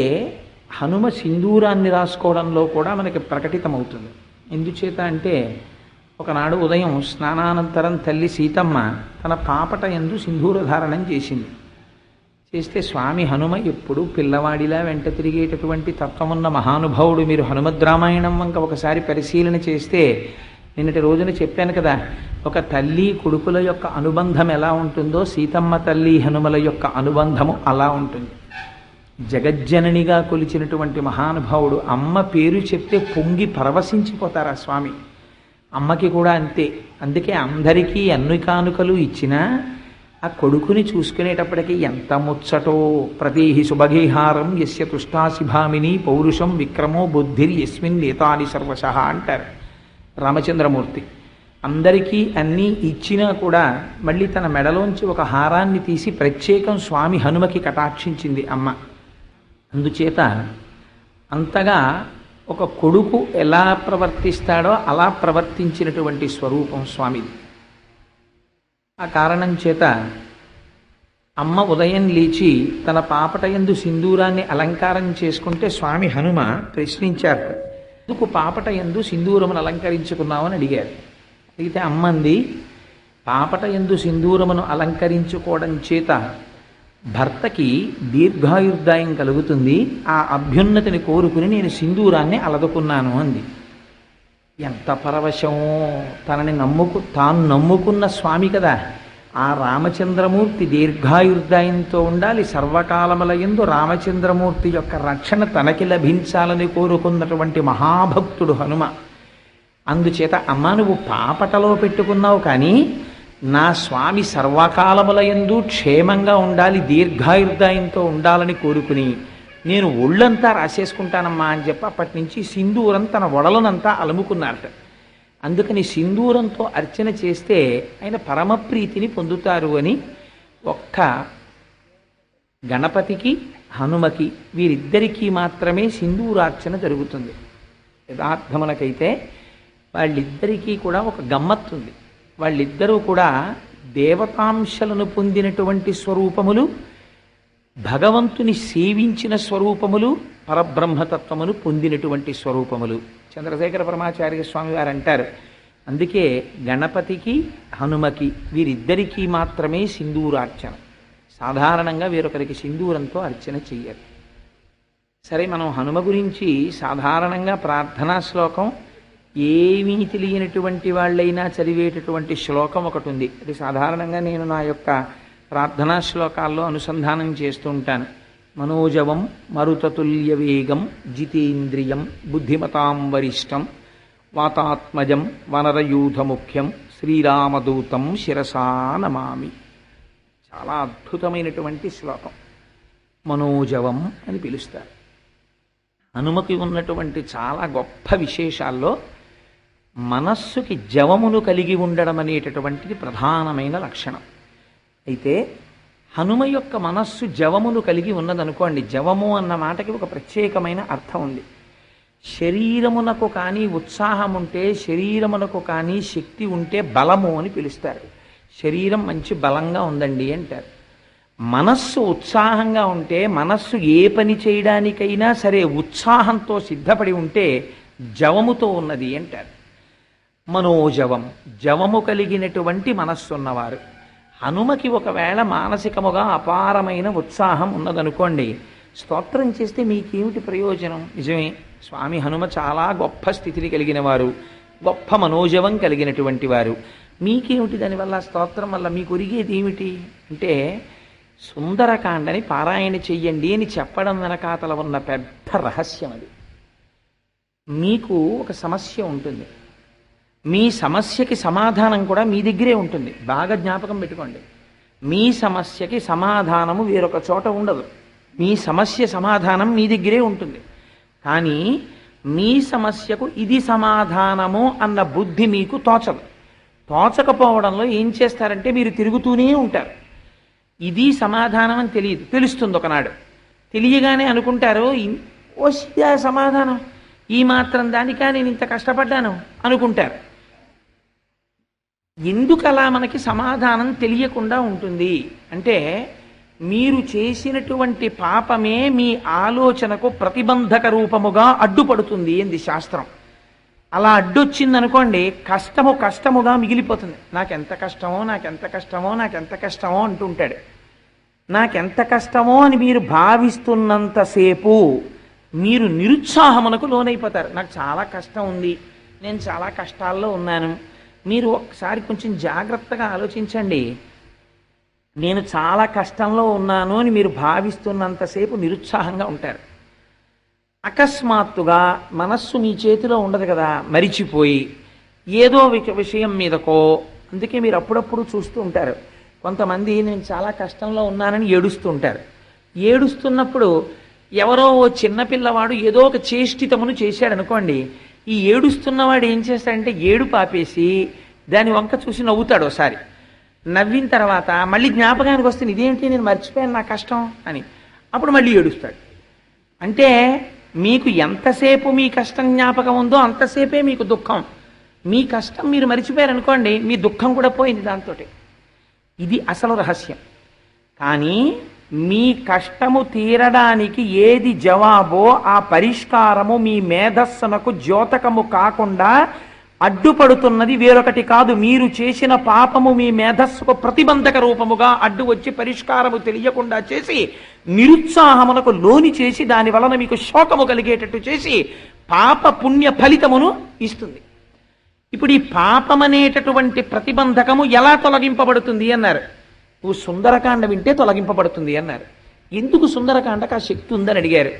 ఏ హనుమ సింధూరాన్ని రాసుకోవడంలో కూడా మనకి ప్రకటితమవుతుంది. ఎందుచేత అంటే ఒకనాడు ఉదయం స్నానానంతరం తల్లి సీతమ్మ తన పాపట ఎందు సింధూర ధారణం చేసింది. చేస్తే స్వామి హనుమ ఎప్పుడు పిల్లవాడిలా వెంట తిరిగేటటువంటి తత్వమున్న మహానుభావుడు మీరు హనుమద్ రామాయణం వంక ఒకసారి పరిశీలన చేస్తే నిన్నటి రోజున చెప్పాను కదా ఒక తల్లి కొడుకుల యొక్క అనుబంధం ఎలా ఉంటుందో సీతమ్మ తల్లి హనుమల యొక్క అనుబంధము అలా ఉంటుంది. జగజ్జననిగా కొలిచినటువంటి మహానుభావుడు అమ్మ పేరు చెప్తే పొంగి పరవశించిపోతారు ఆ స్వామి? అమ్మకి కూడా అంతే. అందుకే అందరికీ అన్ని కానుకలు ఇచ్చినా ఆ కొడుకుని చూసుకునేటప్పటికీ ఎంత ముచ్చటో. ప్రతీహి శుభగీహారం యస్య తుష్టాశిభామిని పౌరుషం విక్రమో బుద్ధిర్ యస్మిన్ నేతాని సర్వశ అంటారు రామచంద్రమూర్తి. అందరికీ అన్నీ ఇచ్చినా కూడా మళ్ళీ తన మెడలోంచి ఒక హారాన్ని తీసి ప్రత్యేకం స్వామి హనుమకి కటాక్షించింది అమ్మ. అందుచేత అంతగా ఒక కొడుకు ఎలా ప్రవర్తిస్తాడో అలా ప్రవర్తించినటువంటి స్వరూపం స్వామిది. ఆ కారణం చేత అమ్మ ఉదయం లేచి తన పాపటయందు సింధూరాన్ని అలంకారం చేసుకుంటే స్వామి హనుమ ప్రశ్నించారు. ఎందుకు పాపటయందు సింధూరమును అలంకరించుకున్నామని అడిగారు. అడిగితే అమ్మంది పాపటయందు సింధూరమును అలంకరించుకోవడం చేత భర్తకి దీర్ఘాయుర్దాయం కలుగుతుంది ఆ అభ్యున్నతిని కోరుకుని నేను సింధూరాన్ని అలదుకున్నాను అంది. ఎంత పరవశమో తనని నమ్ముకు తాను నమ్ముకున్న స్వామి కదా. ఆ రామచంద్రమూర్తి దీర్ఘాయుర్దాయంతో ఉండాలి. సర్వకాలముల ఎందు రామచంద్రమూర్తి యొక్క రక్షణ తనకి లభించాలని కోరుకున్నటువంటి మహాభక్తుడు హనుమ. అందుచేత అమ్మ నువ్వు పాపటలో పెట్టుకున్నావు కానీ నా స్వామి సర్వకాలముల ఎందు క్షేమంగా ఉండాలి దీర్ఘాయుర్దాయంతో ఉండాలని కోరుకుని నేను ఒళ్ళంతా రాసేసుకుంటానమ్మా అని చెప్పి అప్పటి నుంచి సింధూరం తన వడలనంతా అలుముకున్నారట. అందుకని సింధూరంతో అర్చన చేస్తే ఆయన పరమప్రీతిని పొందుతారు అని ఒక్క గణపతికి హనుమకి వీరిద్దరికీ మాత్రమే సింధూరార్చన జరుగుతుంది. యథార్థములకైతే వాళ్ళిద్దరికీ కూడా ఒక గమ్మత్తుంది. వాళ్ళిద్దరూ కూడా దేవతాంశలను పొందినటువంటి స్వరూపములు భగవంతుని సేవించిన స్వరూపములు పరబ్రహ్మతత్వమును పొందినటువంటి స్వరూపములు. చంద్రశేఖర పరమాచార్య స్వామి వారు అంటారు అందుకే గణపతికి హనుమకి వీరిద్దరికీ మాత్రమే సింధూరార్చన సాధారణంగా వేరొకరికి సింధూరంతో అర్చన చెయ్యరు. సరే మనం హనుమ గురించి సాధారణంగా ప్రార్థనా శ్లోకం ఏమీ తెలియనటువంటి వాళ్ళైనా చదివేటటువంటి శ్లోకం ఒకటి ఉంది. అది సాధారణంగా నేను నా యొక్క ప్రార్థనా శ్లోకాల్లో అనుసంధానం చేస్తూ ఉంటాను. మనోజవం మరుతతుల్య వేగం జితేంద్రియం బుద్ధిమతాం వరిష్టం వాతాత్మజం వనరయూధముఖ్యం శ్రీరామదూతం శిరసా నమామి. చాలా అద్భుతమైనటువంటి శ్లోకం. మనోజవం అని పిలుస్తారు. హనుమకి ఉన్నటువంటి చాలా గొప్ప విశేషాల్లో మనస్సుకి జవమును కలిగి ఉండడం అనేటటువంటిది ప్రధానమైన లక్షణం. అయితే హనుమ యొక్క మనస్సు జవమును కలిగి ఉన్నదనుకోండి జవము అన్న మాటకి ఒక ప్రత్యేకమైన అర్థం ఉంది. శరీరమునకు కానీ ఉత్సాహం ఉంటే శరీరమునకు కానీ శక్తి ఉంటే బలము అని పిలుస్తారు. శరీరం మంచి బలంగా ఉందండి అంటారు. మనస్సు ఉత్సాహంగా ఉంటే మనస్సు ఏ పని చేయడానికైనా సరే ఉత్సాహంతో సిద్ధపడి ఉంటే జవముతో ఉన్నది అంటారు. మనోజవం జవము కలిగినటువంటి మనస్సున్నవారు. హనుమకి ఒకవేళ మానసికముగా అపారమైన ఉత్సాహం ఉన్నదనుకోండి స్తోత్రం చేస్తే మీకేమిటి ప్రయోజనం? నిజమే స్వామి హనుమ చాలా గొప్ప స్థితిని కలిగిన వారు గొప్ప మనోజవం కలిగినటువంటి వారు. మీకేమిటి దానివల్ల స్తోత్రం వల్ల? మీకు ఒరిగేది ఏమిటి అంటే సుందరకాండని పారాయణ చెయ్యండి అని చెప్పడం వెనకాతల ఉన్న పెద్ద రహస్యం అది మీకు ఒక సమస్య ఉంటుంది. మీ సమస్యకి సమాధానం కూడా మీ దగ్గరే ఉంటుంది. బాగా జ్ఞాపకం పెట్టుకోండి. మీ సమస్యకి సమాధానము వేరొక చోట ఉండదు. మీ సమస్య సమాధానం మీ దగ్గరే ఉంటుంది. కానీ మీ సమస్యకు ఇది సమాధానము అన్న బుద్ధి మీకు తోచదు. తోచకపోవడంలో ఏం చేస్తారంటే మీరు తిరుగుతూనే ఉంటారు. ఇది సమాధానం అని తెలియదు. తెలుస్తుంది ఒకనాడు. తెలియగానే అనుకుంటారు ఓ సమాధానం. ఈ మాత్రం దానికా నేను ఇంత కష్టపడ్డాను అనుకుంటారు. ఎందుకు అలా మనకి సమాధానం తెలియకుండా ఉంటుంది? అంటే మీరు చేసినటువంటి పాపమే మీ ఆలోచనకు ప్రతిబంధక రూపముగా అడ్డుపడుతుంది ఏంది శాస్త్రం. అలా అడ్డొచ్చిందనుకోండి కష్టము కష్టముగా మిగిలిపోతుంది. నాకెంత కష్టమో నాకెంత కష్టమో నాకెంత కష్టమో అంటుంటాడు. నాకెంత కష్టమో అని మీరు భావిస్తున్నంతసేపు మీరు నిరుత్సాహమునకు లోనైపోతారు. నాకు చాలా కష్టం ఉంది నేను చాలా కష్టాల్లో ఉన్నాను. మీరు ఒకసారి కొంచెం జాగ్రత్తగా ఆలోచించండి. నేను చాలా కష్టంలో ఉన్నాను అని మీరు భావిస్తున్నంతసేపు నిరుత్సాహంగా ఉంటారు. అకస్మాత్తుగా మనస్సు మీ చేతిలో ఉండదు కదా మరిచిపోయి ఏదో విషయం మీదకో అందుకే మీరు అప్పుడప్పుడు చూస్తూ ఉంటారు. కొంతమంది నేను చాలా కష్టంలో ఉన్నానని ఏడుస్తూ ఉంటారు. ఏడుస్తున్నప్పుడు ఎవరో ఓ చిన్నపిల్లవాడు ఏదో ఒక చేష్టితమును చేశాడనుకోండి ఈ ఏడుస్తున్నవాడు ఏం చేస్తాడంటే ఏడు పాపేసి దాని వంక చూసి నవ్వుతాడు ఒకసారి. నవ్విన తర్వాత మళ్ళీ జ్ఞాపకానికి వస్తుంది ఇదేంటి నేను మర్చిపోయాను నా కష్టం అని. అప్పుడు మళ్ళీ ఏడుస్తాడు. అంటే మీకు ఎంతసేపు మీ కష్టం జ్ఞాపకం ఉందో అంతసేపే మీకు దుఃఖం. మీ కష్టం మీరు మరిచిపోయారు అనుకోండి మీ దుఃఖం కూడా పోయింది దాంతో ఇది అసలు రహస్యం. కానీ మీ కష్టము తీరడానికి ఏది జవాబో ఆ పరిష్కారము మీ మేధస్సునకు ద్యోతకము కాకుండా అడ్డుపడుతున్నది వేరొకటి కాదు. మీరు చేసిన పాపము మీ మేధస్సుకు ప్రతిబంధక రూపముగా అడ్డు వచ్చి పరిష్కారము తెలియకుండా చేసి నిరుత్సాహమునకు లోని చేసి దాని వలన మీకు శోకము కలిగేటట్టు చేసి పాప పుణ్య ఫలితమును ఇస్తుంది. ఇప్పుడు ఈ పాపమనేటటువంటి ప్రతిబంధకము ఎలా తొలగింపబడుతుంది అన్నారు. నువ్వు సుందరకాండ వింటే తొలగింపబడుతుంది అన్నారు. ఎందుకు సుందరకాండకు ఆ శక్తి ఉందని అడిగారు.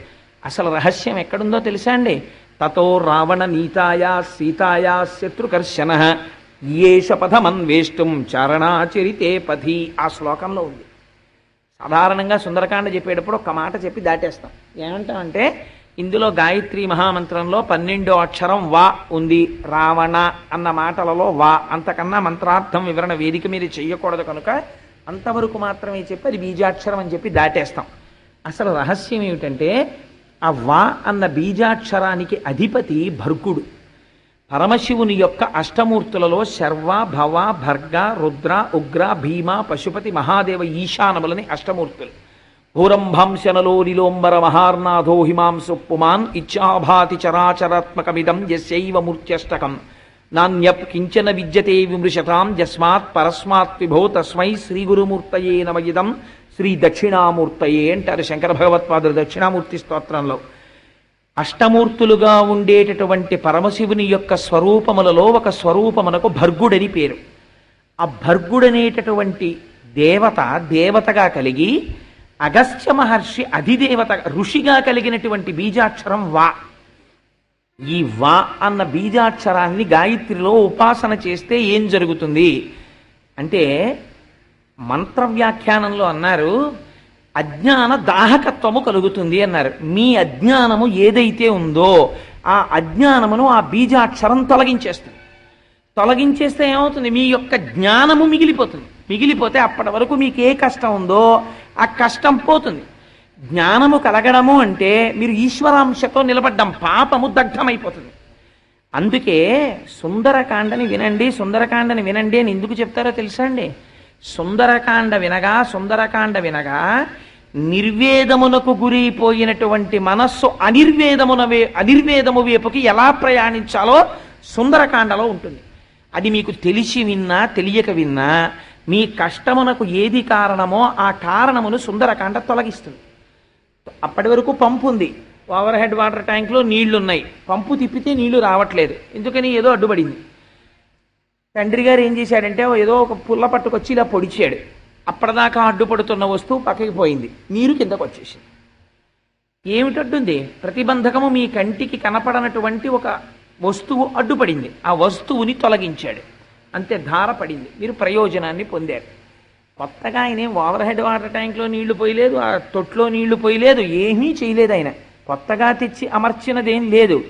అసలు రహస్యం ఎక్కడుందో తెలుసా అండి? తతో రావణ నీతాయా సీతాయా శత్రుకర్షణ ఏష పథమన్వేష్టం చరణాచరితే పథి ఆ శ్లోకంలో ఉంది. సాధారణంగా సుందరకాండ చెప్పేటప్పుడు ఒక మాట చెప్పి దాటేస్తాం. ఏమంటామంటే ఇందులో గాయత్రి మహామంత్రంలో పన్నెండో అక్షరం వా ఉంది రావణ అన్న మాటలలో వా. అంతకన్నా మంత్రార్థం వివరణ వేదిక మీద చేయకూడదు కనుక అంతవరకు మాత్రమే చెప్పి అది బీజాక్షరం అని చెప్పి దాటేస్తాం. అసలు రహస్యం ఏమిటంటే ఆ వా అన్న బీజాక్షరానికి అధిపతి భర్గుడు. పరమశివుని యొక్క అష్టమూర్తులలో శర్వ భవ భర్గ రుద్ర ఉగ్ర భీమ పశుపతి మహాదేవ ఈశానములని అష్టమూర్తులు. భూరంభంశనలో నిలోంబర మహార్నాథో హిమాంసు పుమాన్ ఇచ్చాభాతి చరాచరాత్మకమిదం యస్యైవ మూర్త్యష్టకం. నాణ్యప్ కించన విద్యతే విమృశతాం జస్మాత్ పరస్మాత్ విభో తస్మై శ్రీ గురుమూర్తయే నమయిదం శ్రీ దక్షిణామూర్తయే అంటారు శంకర భగవత్పాదులు దక్షిణామూర్తి స్తోత్రంలో. అష్టమూర్తులుగా ఉండేటటువంటి పరమశివుని యొక్క స్వరూపములలో ఒక స్వరూపమునకు భర్గుడని పేరు. ఆ భర్గుడనేటటువంటి దేవత దేవతగా కలిగి అగస్త్య మహర్షి అధిదేవత ఋషిగా కలిగినటువంటి బీజాక్షరం వా. ఈ వా అన్న బీజాక్షరాన్ని గాయత్రిలో ఉపాసన చేస్తే ఏం జరుగుతుంది? అంటే మంత్ర వ్యాఖ్యానంలో అన్నారు అజ్ఞాన దాహకత్వము కలుగుతుంది అన్నారు. మీ అజ్ఞానము ఏదైతే ఉందో ఆ అజ్ఞానమును ఆ బీజాక్షరం తొలగించేస్తుంది. తొలగించేస్తే ఏమవుతుంది? మీ యొక్క జ్ఞానము మిగిలిపోతుంది. మిగిలిపోతే అప్పటి వరకు మీకు ఏ కష్టం ఉందో ఆ కష్టం పోతుంది. జ్ఞానము కలగడము అంటే మీరు ఈశ్వరాంశతో నిలబడ్డం పాపము దగ్ధమైపోతుంది. అందుకే సుందరకాండని వినండి సుందరకాండని వినండి అని ఎందుకు చెప్తారో తెలుసా అండి? సుందరకాండ వినగా సుందరకాండ వినగా నిర్వేదమునకు గురైపోయినటువంటి మనస్సు అనిర్వేదమున వే అనిర్వేదము వైపుకి ఎలా ప్రయాణించాలో సుందరకాండలో ఉంటుంది. అది మీకు తెలిసి విన్నా తెలియక విన్నా మీ కష్టమునకు ఏది కారణమో ఆ కారణమును సుందరకాండ తొలగిస్తుంది. అప్పటి వరకు పంపు ఉంది. ఓవర్ హెడ్ వాటర్ ట్యాంక్లో నీళ్ళు ఉన్నాయి పంపు తిప్పితే నీళ్ళు రావట్లేదు. ఎందుకని ఏదో అడ్డుపడింది. తండ్రి గారు ఏం చేశాడంటే ఏదో ఒక పుల్ల పట్టుకొచ్చి ఇలా పొడిచాడు. అప్పటిదాకా అడ్డుపడుతున్న వస్తువు పక్కకి పోయింది. నీరు కిందకు వచ్చేసింది. ఏమిటడ్డుంది? ప్రతిబంధకము మీ కంటికి కనపడనటువంటి ఒక వస్తువు అడ్డుపడింది. ఆ వస్తువుని తొలగించాడు. అంతే ధార పడింది. మీరు ప్రయోజనాన్ని పొందారు. కొత్తగా ఆయన ఓవర్ హెడ్ వాటర్ ట్యాంక్లో నీళ్ళు పోయలేదు ఆ తొట్లో నీళ్ళు పోయలేదు ఏమీ చేయలేదు ఆయన. కొత్తగా తెచ్చి అమర్చినదేం లేదు.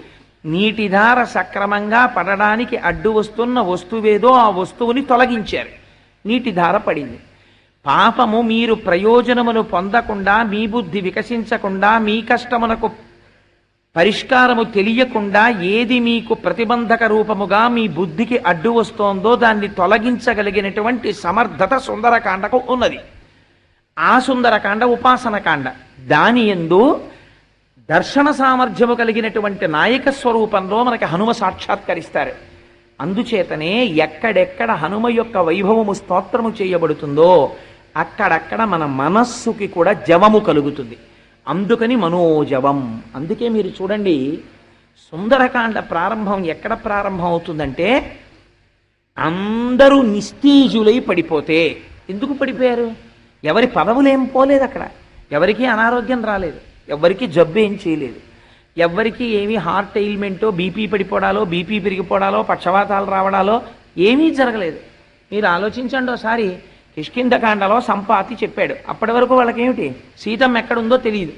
నీటిధార సక్రమంగా పడడానికి అడ్డు వస్తున్న వస్తువేదో ఆ వస్తువుని తొలగించారు. నీటిధార పడింది. పాపము మీరు ప్రయోజనమును పొందకుండా మీ బుద్ధి వికసించకుండా మీ కష్టమునకు పరిష్కారము తెలియకుండా ఏది మీకు ప్రతిబంధక రూపముగా మీ బుద్ధికి అడ్డు వస్తోందో దాన్ని తొలగించగలిగినటువంటి సమర్థత సుందరకాండకు ఉన్నది. ఆ సుందరకాండ ఉపాసనకాండ దాని ఎందు దర్శన సామర్థ్యము కలిగినటువంటి నాయక స్వరూపంలో మనకి హనుమ సాక్షాత్కరిస్తారు. అందుచేతనే ఎక్కడెక్కడ హనుమ యొక్క వైభవము స్తోత్రము చేయబడుతుందో అక్కడక్కడ మన మనస్సుకి కూడా జవము కలుగుతుంది. అందుకని మనోజవం. అందుకే మీరు చూడండి సుందరకాండ ప్రారంభం ఎక్కడ ప్రారంభం అవుతుందంటే అందరూ నిస్తీజులై పడిపోతే. ఎందుకు పడిపోయారు? ఎవరి పదవులేం పోలేదు అక్కడ. ఎవరికీ అనారోగ్యం రాలేదు. ఎవరికీ జబ్బు ఏం చేయలేదు. ఎవ్వరికి ఏమీ హార్ట్ ఎయిల్మెంటో బీపీ పడిపోవడాలో బీపీ పెరిగిపోవడాలో పక్షవాతాలు రావడాలో ఏమీ జరగలేదు. మీరు ఆలోచించండి ఒకసారి కిష్కిందకాండలో సంపాతి చెప్పాడు. అప్పటి వరకు వాళ్ళకేమిటి? సీతమ్మ ఎక్కడుందో తెలియదు.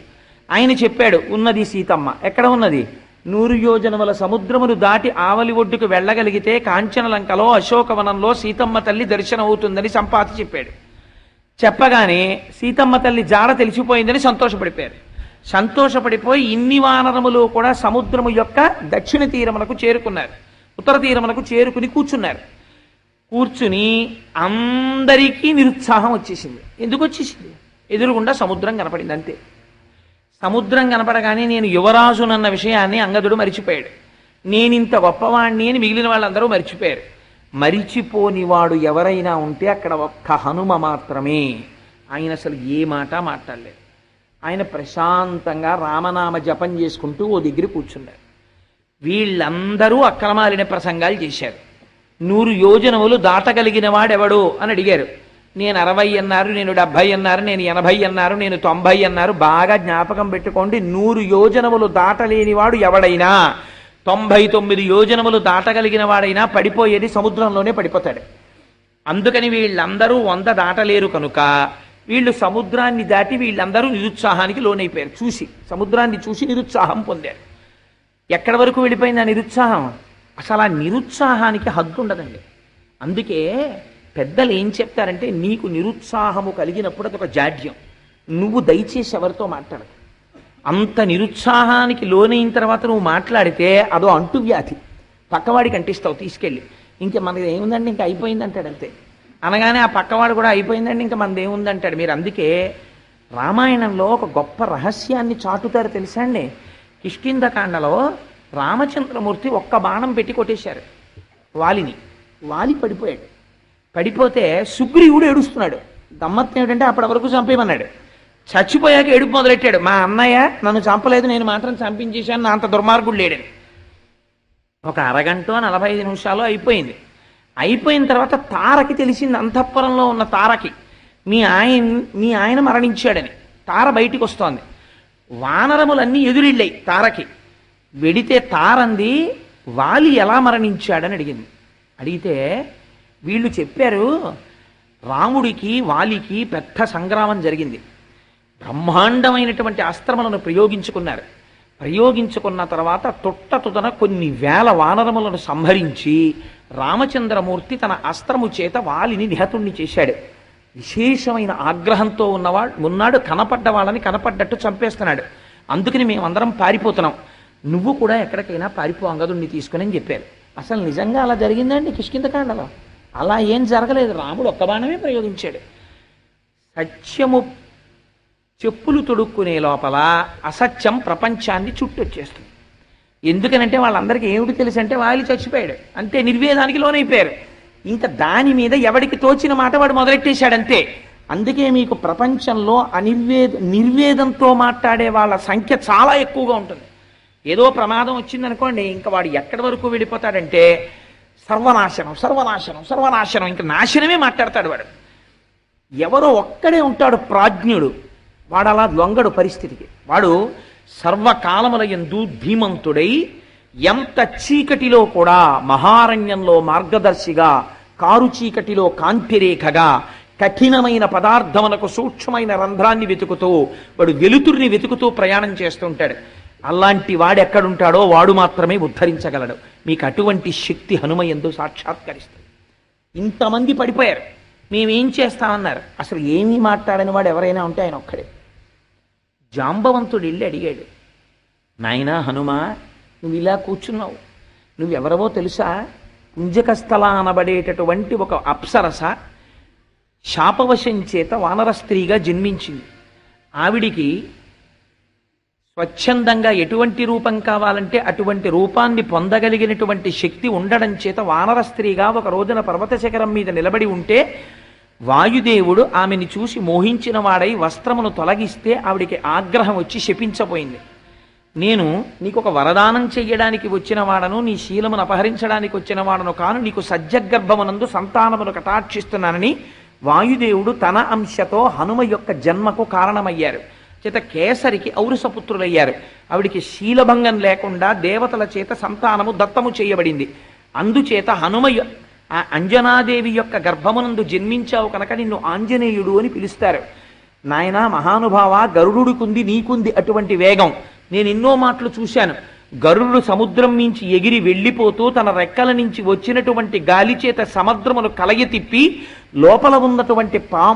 ఆయన చెప్పాడు ఉన్నది సీతమ్మ. ఎక్కడ ఉన్నది? నూరు యోజనముల సముద్రమును దాటి ఆవలి ఒడ్డుకు వెళ్ళగలిగితే కాంచనలంకలో అశోకవనంలో సీతమ్మ తల్లి దర్శనం అవుతుందని సంపాతి చెప్పాడు. చెప్పగానే సీతమ్మ తల్లి జాడ తెలిసిపోయిందని సంతోషపడిపోయారు. సంతోషపడిపోయి ఇన్ని వానరములు కూడా సముద్రము యొక్క దక్షిణ తీరమునకు చేరుకున్నారు. ఉత్తర తీరమునకు చేరుకుని కూర్చున్నారు. కూర్చుని అందరికీ నిరుత్సాహం వచ్చేసింది. ఎందుకు వచ్చేసింది? ఎదురుగుండా సముద్రం కనపడింది అంతే. సముద్రం కనపడగానే నేను యువరాజునన్న విషయాన్ని అంగదుడు మరిచిపోయాడు. నేనింత గొప్పవాణ్ణి అని మిగిలిన వాళ్ళందరూ మరిచిపోయారు. మరిచిపోని వాడు ఎవరైనా ఉంటే అక్కడ ఒక్క హనుమ మాత్రమే. ఆయన అసలు ఏ మాట మాట్లాడలేదు. ఆయన ప్రశాంతంగా రామనామ జపం చేసుకుంటూ ఓ దగ్గర కూర్చున్నారు. వీళ్ళందరూ అక్రమాలిన ప్రసంగాలు చేశారు. నూరు యోజనములు దాటగలిగిన వాడెవడు అని అడిగారు. నేను అరవై అన్నారు నేను డెబ్భై అన్నారు నేను ఎనభై అన్నారు నేను తొంభై అన్నారు బాగా జ్ఞాపకం పెట్టుకోండి నూరు యోజనములు దాటలేనివాడు ఎవడైనా తొంభై తొమ్మిది యోజనములు దాటగలిగిన వాడైనా పడిపోయేది సముద్రంలోనే పడిపోతాడు. అందుకని వీళ్ళందరూ వంద దాటలేరు కనుక వీళ్ళు సముద్రాన్ని దాటి వీళ్ళందరూ నిరుత్సాహానికి లోనైపోయారు. చూసి సముద్రాన్ని చూసి నిరుత్సాహం పొందారు. ఎక్కడి వరకు వెళ్ళిపోయింది ఆ నిరుత్సాహం? అసలు ఆ నిరుత్సాహానికి హద్దు ఉండదండి అందుకే పెద్దలు ఏం చెప్తారంటే నీకు నిరుత్సాహము కలిగినప్పుడు అదొక జాడ్యం. నువ్వు దయచేసి ఎవరితో మాట్లాడదు అంత నిరుత్సాహానికి లోనైన తర్వాత నువ్వు మాట్లాడితే అదో అంటువ్యాధి. పక్కవాడికి అంటిస్తావు తీసుకెళ్ళి. ఇంకా మనది ఏముందండి ఇంకా అయిపోయింది అంటాడు అంతే. అనగానే ఆ పక్కవాడు కూడా అయిపోయిందండి ఇంకా మనది ఏముంది అంటాడు మీరు అందుకే రామాయణంలో ఒక గొప్ప రహస్యాన్ని చాటుతారు తెలుసా అండి? కిష్కిందకాండలో రామచంద్రమూర్తి ఒక్క బాణం పెట్టి కొట్టేశారు. వాలిని. వాలి పడిపోయాడు. పడిపోతే సుగ్రీవుడు ఏడుస్తున్నాడు. గమ్మత్తు ఏమిటంటే అప్పటి వరకు చంపేయమన్నాడు. చచ్చిపోయాక ఏడుపు మొదలెట్టాడు. మా అన్నయ్య నన్ను చంపలేదు నేను మాత్రం చంపించేశాను నా అంత దుర్మార్గుడు లేడని. ఒక అరగంట నలభై ఐదు నిమిషాలు అయిపోయింది. అయిపోయిన తర్వాత తారకి తెలిసింది అంతఃపురంలో ఉన్న తారకి. మీ ఆయన మీ ఆయన మరణించాడని. తార బయటికి వస్తోంది. వానరములన్నీ ఎదురిళ్ళాయి తారకి. వెడితే తారంది వాలి ఎలా మరణించాడని అడిగింది. అడిగితే వీళ్ళు చెప్పారు రాముడికి వాలికి పెద్ద సంగ్రామం జరిగింది. బ్రహ్మాండమైనటువంటి అస్త్రములను ప్రయోగించుకున్నారు. ప్రయోగించుకున్న తర్వాత తొట్టతుదన కొన్ని వేల వానరములను సంహరించి రామచంద్రమూర్తి తన అస్త్రము చేత వాలిని నిహతుణ్ణి చేశాడు. విశేషమైన ఆగ్రహంతో ఉన్నవాడు ఉన్నాడు కనపడ్డ వాళ్ళని కనపడ్డట్టు చంపేస్తున్నాడు. అందుకని మేమందరం పారిపోతున్నాం. నువ్వు కూడా ఎక్కడికైనా పారిపో అంగదుణ్ణి తీసుకుని అని చెప్పారు. అసలు నిజంగా అలా జరిగిందండి కిష్కిందకాండలో అలా ఏం జరగలేదు. రాముడు ఒక్క బాణమే ప్రయోగించాడు. సత్యము చెప్పులు తొడుక్కునే లోపల అసత్యం ప్రపంచాన్ని చుట్టొచ్చేస్తుంది. ఎందుకనంటే వాళ్ళందరికీ ఏమిటి తెలుసు అంటే వాళ్ళు చచ్చిపోయాడు. అంతే నిర్వేదానికి లోనైపోయారు. ఇంకా దాని మీద ఎవడికి తోచిన మాట వాడు మొదలెట్టేశాడు అంతే అందుకే మీకు ప్రపంచంలో అనిర్వేద నిర్వేదంతో మాట్లాడే వాళ్ళ సంఖ్య చాలా ఎక్కువగా ఉంటుంది. ఏదో ప్రమాదం వచ్చిందనుకోండి ఇంకా వాడు ఎక్కడి వరకు వెళ్ళిపోతాడంటే సర్వనాశనం సర్వనాశనం సర్వనాశనం ఇంకా నాశనమే మాట్లాడతాడు వాడు. ఎవరో ఒక్కడే ఉంటాడు ప్రాజ్ఞుడు. వాడు అలా లొంగడు పరిస్థితికి. వాడు సర్వకాలముల యందు ధీమంతుడై ఎంత చీకటిలో కూడా మహారణ్యంలో మార్గదర్శిగా కారు చీకటిలో కాంతిరేఖగా కఠినమైన పదార్థములకు సూక్ష్మమైన రంధ్రాన్ని వెతుకుతూ వాడు వెలుతురిని వెతుకుతూ ప్రయాణం చేస్తుంటాడు అలాంటి వాడు ఎక్కడుంటాడో వాడు మాత్రమే ఉద్ధరించగలడు. మీకు అటువంటి శక్తి హనుమయందు సాక్షాత్కరిస్తుంది. ఇంతమంది పడిపోయారు. మేమేం చేస్తామన్నారు? అసలు ఏమీ మాట్లాడని వాడు ఎవరైనా ఉంటే ఆయన ఒక్కడే. జాంబవంతుడు వెళ్ళి అడిగాడు నాయనా హనుమా నువ్వు ఇలా కూర్చున్నావు. నువ్వెవరవో తెలుసా? కుంజకస్థల అనబడేటటువంటి ఒక అప్సరస శాపవశం చేత వానర స్త్రీగా జన్మించింది. ఆవిడికి స్వచ్ఛందంగా ఎటువంటి రూపం కావాలంటే అటువంటి రూపాన్ని పొందగలిగినటువంటి శక్తి ఉండడం చేత వానర స్త్రీగా ఒక రోజున పర్వత శిఖరం మీద నిలబడి ఉంటే వాయుదేవుడు ఆమెని చూసి మోహించిన వాడై వస్త్రమును తొలగిస్తే ఆవిడికి ఆగ్రహం వచ్చి శపించబోయింది. నేను నీకు ఒక వరదానం చెయ్యడానికి వచ్చిన వాడను నీ శీలమును అపహరించడానికి వచ్చిన వాడను కాను నీకు సజ్జగర్భమునందు సంతానమును కటాక్షిస్తున్నానని వాయుదేవుడు తన అంశతో హనుమ యొక్క జన్మకు కారణమయ్యారు. చేత కేసరికి ఔరసపుత్రులయ్యారు. ఆవిడికి శీలభంగం లేకుండా దేవతల చేత సంతానము దత్తము చేయబడింది. అందుచేత హనుమ ఆ అంజనాదేవి యొక్క గర్భమునందు జన్మించావు కనుక నిన్ను ఆంజనేయుడు అని పిలుస్తారు. నాయనా మహానుభావ గరుడుకుంది నీకుంది అటువంటి వేగం. నేను ఎన్నో మాటలు చూశాను. గరుడు సముద్రం నుంచి ఎగిరి వెళ్ళిపోతూ తన రెక్కల నుంచి వచ్చినటువంటి గాలి చేత సముద్రమును కలయి తిప్పి లోపల ఉన్నటువంటి పా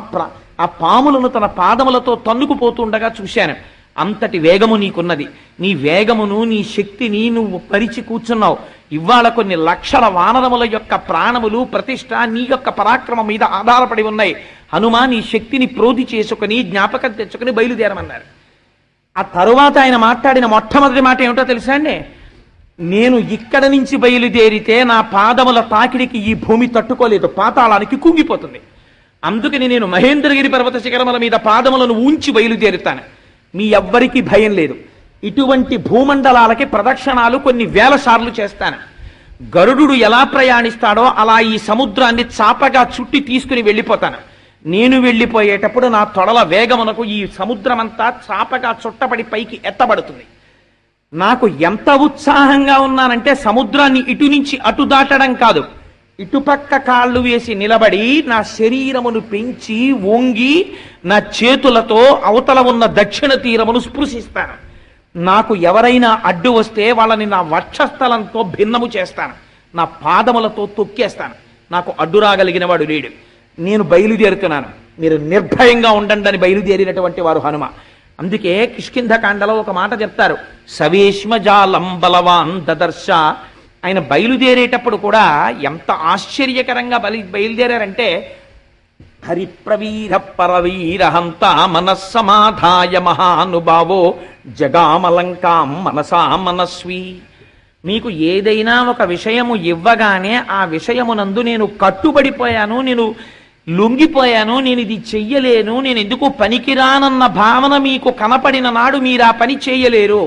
ఆ పాములను తన పాదములతో తన్నుకుపోతుండగా చూశాను. అంతటి వేగము నీకున్నది. నీ వేగమును నీ శక్తిని నువ్వు పరిచి కూర్చున్నావు. ఇవాళ కొన్ని లక్షల వానరముల యొక్క ప్రాణములు ప్రతిష్ట నీ యొక్క పరాక్రమం మీద ఆధారపడి ఉన్నాయి. హనుమా నీ శక్తిని ప్రోధి చేసుకుని జ్ఞాపకం తెచ్చుకుని బయలుదేరమన్నారు. ఆ తరువాత ఆయన మాట్లాడిన మొట్టమొదటి మాట ఏమిటో తెలుసా అండి? నేను ఇక్కడ నుంచి బయలుదేరితే నా పాదముల తాకిడికి ఈ భూమి తట్టుకోలేదు పాతాళానికి కుంగిపోతుంది. అందుకని నేను మహేంద్రగిరి పర్వత శిఖరముల మీద పాదములను ఉంచి బయలుదేరుతాను. మీ ఎవ్వరికీ భయం లేదు. ఇటువంటి భూమండలాలకి ప్రదక్షిణాలు కొన్ని వేల సార్లు చేస్తాను. గరుడు ఎలా ప్రయాణిస్తాడో అలా ఈ సముద్రాన్ని చాపగా చుట్టి తీసుకుని వెళ్ళిపోతాను. నేను వెళ్ళిపోయేటప్పుడు నా తొడల వేగమునకు ఈ సముద్రమంతా చాపగా చుట్టబడి పైకి ఎత్తబడుతుంది. నాకు ఎంత ఉత్సాహంగా ఉన్నానంటే సముద్రాన్ని ఇటు నుంచి అటు దాటడం కాదు. ఇటుపక్క కాళ్ళు వేసి నిలబడి నా శరీరమును పెంచి వంగి నా చేతులతో అవతల ఉన్న దక్షిణ తీరమును స్పృశిస్తాను. నాకు ఎవరైనా అడ్డు వస్తే వాళ్ళని నా వక్షస్థలంతో భిన్నము చేస్తాను. నా పాదములతో తొక్కేస్తాను. నాకు అడ్డు రాగలిగిన వాడు లేడు. నేను బయలుదేరుతున్నాను. మీరు నిర్భయంగా ఉండండి అని బయలుదేరినటువంటి వారు హనుమ. అందుకే కిష్కింధకాండలో ఒక మాట చెప్తారు. సవేష్మజాలం బలవాన్ దదర్శ ఆయన బయలుదేరేటప్పుడు కూడా ఎంత ఆశ్చర్యకరంగా బలి బయలుదేరారంటే హరిప్రవీర పరవీరహంత మనస్సమాధాయ మహానుభావో జగామలంకాం మనసా మనస్వి. మీకు ఏదైనా ఒక విషయము ఇవ్వగానే ఆ విషయమునందు నేను కట్టుబడిపోయాను నేను లొంగిపోయాను నేను ఇది చెయ్యలేను నేను ఎందుకు పనికిరానన్న భావన మీకు కనపడిన నాడు మీరు ఆ పని చేయలేరు.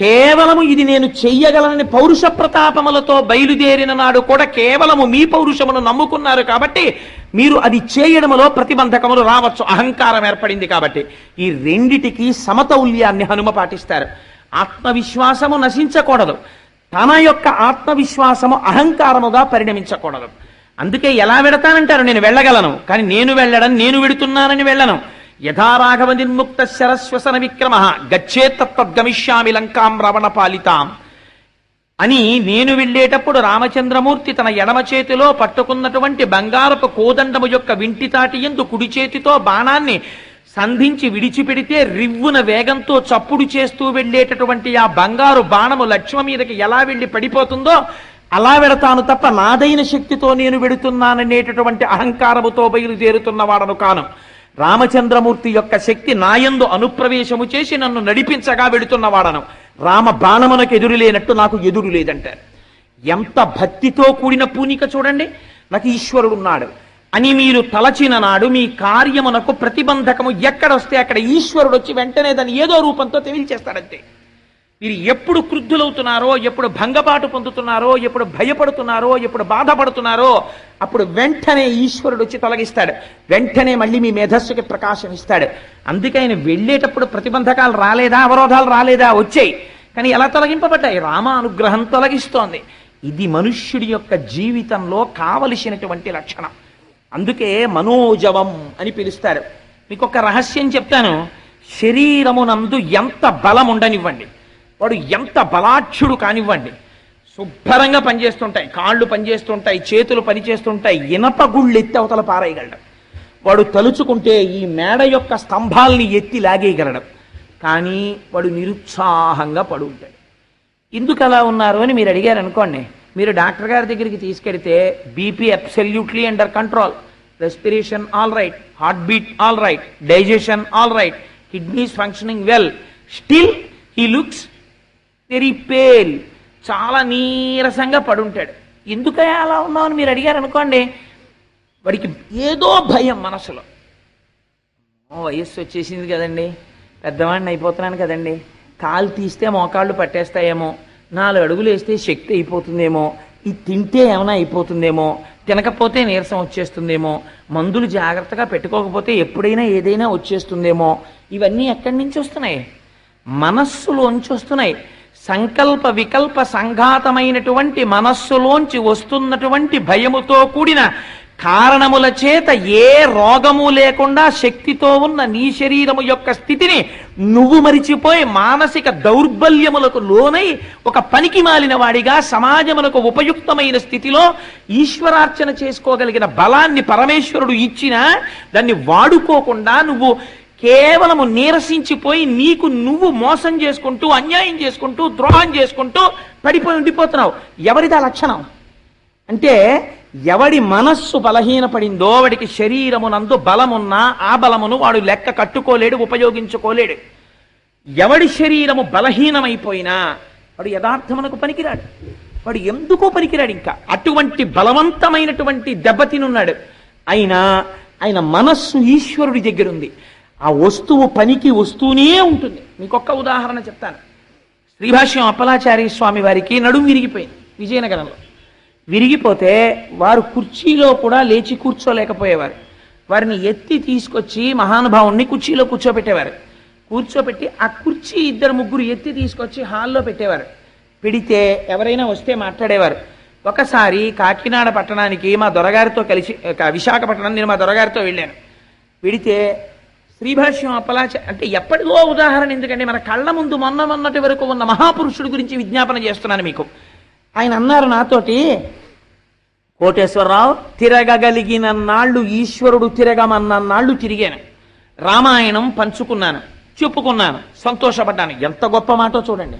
కేవలము ఇది నేను చెయ్యగలనని పౌరుష ప్రతాపములతో బయలుదేరిన నాడు కూడా కేవలము మీ పౌరుషమును నమ్ముకున్నారు కాబట్టి మీరు అది చేయడములో ప్రతిబంధకములు రావచ్చు అహంకారం ఏర్పడింది కాబట్టి. ఈ రెండిటికి సమతౌల్యాన్ని హనుమ పాటిస్తారు. ఆత్మవిశ్వాసము నశించకూడదు. తన యొక్క ఆత్మవిశ్వాసము అహంకారముగా పరిణమించకూడదు. అందుకే ఎలా వెడతానంటారు నేను వెళ్ళగలను. కానీ నేను వెళ్ళడం నేను విడుతున్నానని వెళ్ళను. యథారాఘవ నిర్ముక్త శరస్వసన విక్రమ గచ్చేతత్వద్గమిష్యామి లంకాం రవణ పాలితాం అని నేను వెళ్ళేటప్పుడు రామచంద్రమూర్తి తన ఎడమ చేతిలో పట్టుకున్నటువంటి బంగారపు కోదండము యొక్క వింటితాటి ఎందు కుడి చేతితో బాణాన్ని సంధించి విడిచిపెడితే రివ్వున వేగంతో చప్పుడు చేస్తూ వెళ్ళేటటువంటి ఆ బంగారు బాణము లక్ష్మ మీదకి ఎలా వెళ్ళి పడిపోతుందో అలా వెడతాను తప్ప నాదైన శక్తితో నేను వెడుతున్నాననేటటువంటి అహంకారముతో బయలుదేరుతున్న వాడను కాను. రామచంద్రమూర్తి యొక్క శక్తి నాయందు అనుప్రవేశము చేసి నన్ను నడిపించగా వెడుతున్నవాడను. రామ బాణమునకు ఎదురు లేనట్టు నాకు ఎదురు లేదంటారు ఎంత భక్తితో కూడిన పూనిక చూడండి. నాకు ఈశ్వరుడు ఉన్నాడు. అని మీరు తలచిన నాడు మీ కార్యమునకు ప్రతిబంధకము ఎక్కడొస్తే అక్కడ ఈశ్వరుడు వచ్చి వెంటనే దాన్ని ఏదో రూపంతో తెలియచేస్తాడంతే. మీరు ఎప్పుడు క్రుద్ధులవుతున్నారో ఎప్పుడు భంగపాటు పొందుతున్నారో ఎప్పుడు భయపడుతున్నారో ఎప్పుడు బాధపడుతున్నారో అప్పుడు వెంటనే ఈశ్వరుడు వచ్చి తొలగిస్తాడు. వెంటనే మళ్ళీ మీ మేధస్సుకి ప్రకాశం ఇస్తాడు. అందుకే ఆయన వెళ్ళేటప్పుడు ప్రతిబంధకాలు రాలేదా అవరోధాలు రాలేదా? వచ్చాయి. కానీ ఎలా తొలగింపబడ్డాయి? రామ అనుగ్రహం తొలగిస్తోంది. ఇది మనుష్యుడి యొక్క జీవితంలో కావలసినటువంటి లక్షణం. అందుకే మనోజవం అని పిలుస్తారు. మీకు ఒక రహస్యం చెప్తాను. శరీరమునందు ఎంత బలం ఉండనివ్వండి వాడు ఎంత బలాక్షుడు కానివ్వండి శుభ్రంగా పనిచేస్తుంటాయి కాళ్ళు పనిచేస్తుంటాయి చేతులు పనిచేస్తుంటాయి ఇనప గుళ్ళు ఎత్తి అవతల పారేయగలడు. వాడు తలుచుకుంటే ఈ మేడ యొక్క స్తంభాల్ని ఎత్తి లాగేయగలడు. కానీ వాడు నిరుత్సాహంగా పడు ఉంటాడు. ఎందుకు అలా ఉన్నారు అని మీరు అడిగారు అనుకోండి మీరు డాక్టర్ గారి దగ్గరికి తీసుకెడితే BP absolutely under control respiration all right heart beat all right digestion all right kidneys functioning well still he looks very pale చాలా నీరసంగా పడుంటాడు. ఎందుకయ్యా అలా ఉన్నామని మీరు అడిగారు అనుకోండి వాడికి ఏదో భయం మనసులో. వయస్సు వచ్చేసింది కదండి. పెద్దవాడిని అయిపోతున్నాను కదండి. కాలు తీస్తే మోకాళ్ళు పట్టేస్తాయేమో నాలుగు అడుగులు వేస్తే శక్తి అయిపోతుందేమో ఇది తింటే ఏమైనా అయిపోతుందేమో తినకపోతే నీరసం వచ్చేస్తుందేమో మందులు జాగ్రత్తగా పెట్టుకోకపోతే ఎప్పుడైనా ఏదైనా వచ్చేస్తుందేమో ఇవన్నీ ఎక్కడి నుంచి వస్తున్నాయి? మనస్సులోంచి వస్తున్నాయి. సంకల్ప వికల్ప సంఘాతమైనటువంటి మనస్సులోంచి వస్తున్నటువంటి భయముతో కూడిన కారణముల చేత ఏ రోగము లేకుండా శక్తితో ఉన్న నీ శరీరము యొక్క స్థితిని నువ్వు మరిచిపోయి మానసిక దౌర్బల్యములకు లోనై ఒక పనికి మాలిన వాడిగా సమాజములకు ఉపయుక్తమైన స్థితిలో ఈశ్వరార్చన చేసుకోగలిగిన బలాన్ని పరమేశ్వరుడు ఇచ్చినా దాన్ని వాడుకోకుండా నువ్వు కేవలము నీరసించిపోయి నీకు నువ్వు మోసం చేసుకుంటూ అన్యాయం చేసుకుంటూ ద్రోహం చేసుకుంటూ పడిపోయి ఉండిపోతున్నావు ఎవరిదా లక్షణం? అంటే ఎవడి మనస్సు బలహీనపడిందో వాడికి శరీరమునందు బలమున్నా ఆ బలమును వాడు లెక్క కట్టుకోలేడు ఉపయోగించుకోలేడు. ఎవడి శరీరము బలహీనమైపోయినా వాడు యథార్థమునకు పనికిరాడు. వాడు ఎందుకో పనికిరాడు ఇంకా. అటువంటి బలవంతమైనటువంటి దెబ్బతినున్నాడు అయినా ఆయన మనస్సు ఈశ్వరుడి దగ్గర ఉంది ఆ వస్తువు పనికి వస్తూనే ఉంటుంది. మీకొక్క ఉదాహరణ చెప్తాను. శ్రీభాష్యం అప్పలాచార్య స్వామి వారికి నడుము విరిగిపోయింది విజయనగరంలో. విరిగిపోతే వారు కుర్చీలో కూడా లేచి కూర్చోలేకపోయేవారు. వారిని ఎత్తి తీసుకొచ్చి మహానుభావుణ్ణి కుర్చీలో కూర్చోబెట్టేవారు. కూర్చోబెట్టి ఆ కుర్చీ ఇద్దరు ముగ్గురు ఎత్తి తీసుకొచ్చి హాల్లో పెట్టేవారు. పెడితే ఎవరైనా వస్తే మాట్లాడేవారు. ఒకసారి కాకినాడ పట్టణానికి మా దొరగారితో కలిసి విశాఖపట్నం నేను మా దొరగారితో వెళ్ళాను. వెడితే శ్రీభాష్యం అప్పలాచ అంటే ఎప్పటిదో ఉదాహరణ ఎందుకంటే మన కళ్ళ ముందు మొన్న మొన్నటి వరకు ఉన్న మహాపురుషుడి గురించి విజ్ఞాపన చేస్తున్నాను మీకు. ఆయన అన్నారు నాతోటి కోటేశ్వరరావు తిరగగలిగిన నాళ్ళు ఈశ్వరుడు తిరగమన్న నాళ్ళు తిరిగాను. రామాయణం పంచుకున్నాను చెప్పుకున్నాను సంతోషపడ్డాను. ఎంత గొప్ప మాటో చూడండి.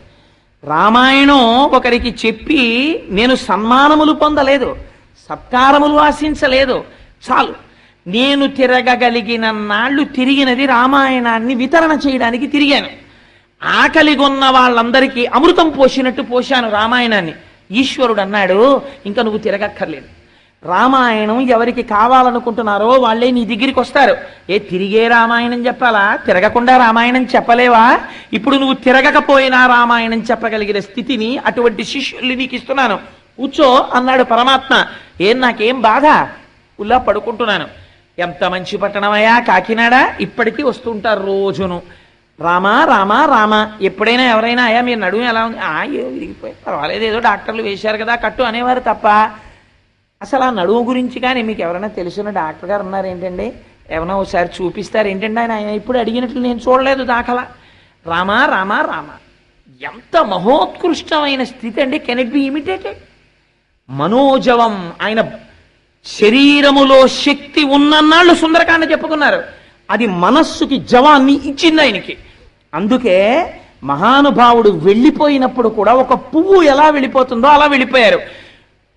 రామాయణం ఒకరికి చెప్పి నేను సన్మానములు పొందలేదు సత్కారములు ఆశించలేదు. చాలు. నేను తిరగగలిగిన నాళ్ళు తిరిగినది రామాయణాన్ని వితరణ చేయడానికి తిరిగాను. ఆకలిగొన్న వాళ్ళందరికీ అమృతం పోసినట్టు పోశాను రామాయణాన్ని. ఈశ్వరుడు అన్నాడు ఇంకా నువ్వు తిరగక్కర్లేదు. రామాయణం ఎవరికి కావాలనుకుంటున్నారో వాళ్ళే నీ దగ్గరికి వస్తారు. ఏ తిరిగే రామాయణం చెప్పాలా? తిరగకుండా రామాయణం చెప్పలేవా? ఇప్పుడు నువ్వు తిరగకపోయినా రామాయణం చెప్పగలిగిన స్థితిని అటువంటి శిష్యుల్ని నీకు ఇస్తున్నాను. కూర్చో అన్నాడు పరమాత్మ. ఏం నాకేం బాధ? ఉల్లా పడుకుంటున్నాను. ఎంత మంచి పట్టణమయ్యా? కాకినాడ? ఇప్పటికీ వస్తుంటారు రోజును. రామా రామా రామా. ఎప్పుడైనా ఎవరైనా అయ్యా మీరు నడుము ఎలా ఉంది? ఆ ఏ విరిగిపోయి పర్వాలేదు ఏదో డాక్టర్లు వేశారు కదా కట్టు అనేవారు తప్ప. అసలు ఆ నడుము గురించి కానీ మీకు ఎవరైనా తెలిసిన డాక్టర్ గారు ఉన్నారు ఏంటండి? ఏమైనా ఒకసారి చూపిస్తారు ఏంటంటే ఆయన? ఆయన ఇప్పుడు అడిగినట్లు నేను చూడలేదు దాఖలా. రామా రామా రామా. ఎంత మహోత్కృష్టమైన స్థితి అండి. Can it be imitated? మనోజవం ఆయన శరీరములో శక్తి ఉన్నన్నాళ్ళు సుందరకాండ చెప్పుకున్నారు. అది మనస్సుకి జవాన్ని ఇచ్చింది ఆయనకి. అందుకే మహానుభావుడు వెళ్ళిపోయినప్పుడు కూడా ఒక పువ్వు ఎలా వెళ్ళిపోతుందో అలా వెళ్ళిపోయారు.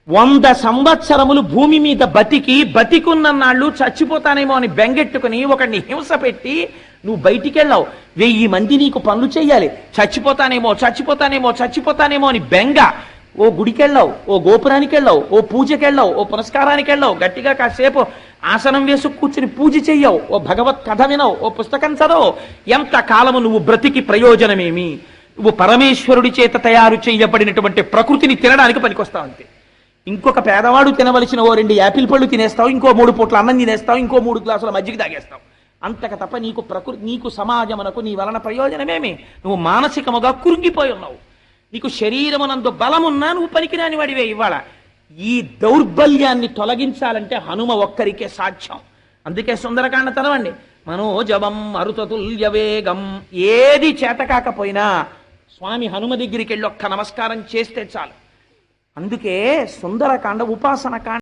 వంద సంవత్సరములు భూమి మీద బతికి బతికున్న నాళ్ళు చచ్చిపోతానేమో అని బెంగెట్టుకుని ఒకడిని హింస పెట్టి నువ్వు బయటికి వెళ్ళావు వెయ్యి మంది నీకు పనులు చేయాలి చచ్చిపోతానేమో చచ్చిపోతానేమో చచ్చిపోతానేమో అని బెంగ ఓ గుడికి వెళ్ళావు ఓ గోపురానికి వెళ్ళావు ఓ పూజకి వెళ్ళావు ఓ పునస్కారానికి వెళ్ళావు గట్టిగా కాసేపు ఆసనం వేసి కూర్చుని పూజ చెయ్యవు ఓ భగవత్ కథ వినవు ఓ పుస్తకం చదవు ఎంత కాలము నువ్వు బ్రతికి ప్రయోజనమేమి? నువ్వు పరమేశ్వరుడి చేత తయారు చేయబడినటువంటి ప్రకృతిని తినడానికి పనికొస్తావు అంతే. ఇంకొక పేదవాడు తినవలసిన ఓ రెండు యాపిల్ పళ్ళు తినేస్తావు ఇంకో మూడు పూట్ల అన్నం తినేస్తావు ఇంకో మూడు గ్లాసుల మజ్జిగ తాగేస్తావు. అంతక తప్ప నీకు ప్రకృతి నీకు సమాజమునకు నీ వలన ప్రయోజనమేమి? నువ్వు మానసికముగా కురుంగిపోయి ఉన్నావు. నీకు శరీరమునందు బలమున్నా నువ్వు పనికిరాని వాడివే ఇవాళ. ఈ దౌర్బల్యాన్ని తొలగించాలంటే హనుమ ఒక్కరికే సాధ్యం. అందుకే సుందరకాండ చదవండి మనోజవం అరుతతుల్య వేగం. ఏది చేత కాకపోయినా స్వామి హనుమ దగ్గరికి వెళ్ళి ఒక్క నమస్కారం చేస్తే చాలు. అందుకే సుందరకాండ ఉపాసన కాండ